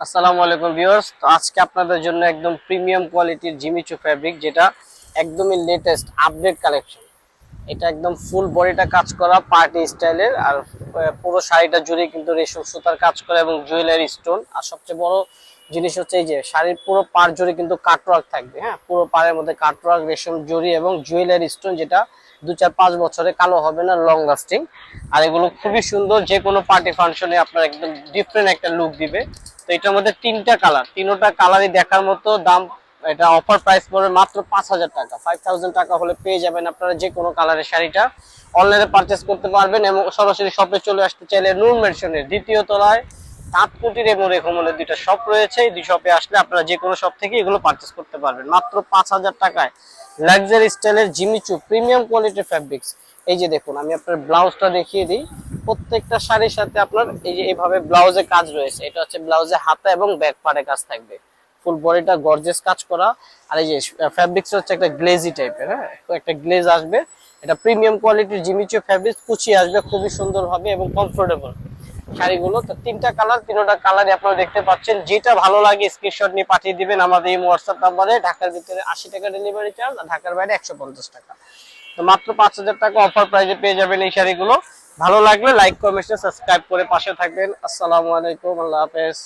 আসসালামু আলাইকুম ভিউয়ার্স। তো আজকে আপনাদের জন্য একদম প্রিমিয়াম কোয়ালিটির জিমিচু ফ্যাব্রিক, যেটা একদমই লেটেস্ট আপডেট কালেকশন এটা একদম ফুল বডিটা কাজ করা পার্টি স্টাইলের আর পুরো শাড়িটা জুড়ে কিন্তু রেশম সুতার কাজ করা এবং জুয়েলারি স্টোন আর সবচেয়ে বড় জিনিস হচ্ছে এই যে শাড়ির পুরো পার জুড়ে কিন্তু কাটওয়ার্ক থাকবে হ্যাঁ? পুরো পাড়ের মধ্যে কাটওয়ার্ক রেশম জড়ি এবং জুয়েলারি স্টোন যেটা দু চার পাঁচ বছরে কালো হবে না লং লাস্টিং আর এগুলো খুবই সুন্দর যে কোনো পার্টি ফাংশনে আপনার একদম ডিফারেন্ট একটা লুক দিবে। তো এটার মধ্যে তিনটা কালার তিনোটা কালারই দেখার মতো দাম, এটা অফার প্রাইস পড়বে মাত্র পাঁচ হাজার টাকা। ফাইভ থাউজেন্ড টাকা হলে পেয়ে যাবেন আপনারা যে কোনো কালারের শাড়িটা। অনলাইনে পারচেস করতে পারবেন এবং সরাসরি শপে চলে আসতে চাইলে নুন মেনশনের দ্বিতীয় তলায় তাঁতকুটির এবং রেখমলের দুইটা শপ রয়েছে। এই দুই শপে আসলে আপনারা যে কোনো শপ থেকে এগুলো পারচেস করতে পারবেন। মাত্র পাঁচ হাজার টাকায় লাক্সারি স্টাইলের জিমিচু প্রিমিয়াম কোয়ালিটির ফ্যাব্রিক্স এই যে দেখুন, আমি আপনার ব্লাউজটা দেখিয়ে দিই। প্রত্যেকটা শাড়ির সাথে আপনার এই যে এইভাবে ব্লাউজে কাজ রয়েছে। এটা হচ্ছে ব্লাউজে হাতা এবং ব্যাক পাড়ে কাজ থাকবে। ফুল বডিটা গর্জেস কাজ করা। আর এই যে ফ্যাব্রিক্স হচ্ছে একটা গ্লেজি টাইপের হ্যাঁ? একটা গ্লেজ আসবে। এটা প্রিমিয়াম কোয়ালিটির জিমিচু ফ্যাব্রিক্স কুচি আসবে, খুবই সুন্দর হবে এবং কমফোর্টেবল শাড়িগুলো। তো তিনটা কালার তিনটা আপনারা দেখতে পাচ্ছেন। যেটা ভালো লাগে স্ক্রিনশট নিয়ে পাঠিয়ে দিবেন আমাদের এই হোয়াটসঅ্যাপ নাম্বারে ঢাকার ভিতরে আশি টাকা ডেলিভারি চার্জ আর ঢাকার বাইরে একশো পঞ্চাশ টাকা। তো মাত্র পাঁচ হাজার টাকা অফার প্রাইজে পেয়ে যাবেন এই শাড়িগুলো। ভালো লাগলে লাইক কমেন্ট সাবস্ক্রাইব করে পাশে থাকবেন। আসসালামু আলাইকুম, আল্লাহ হাফেজ।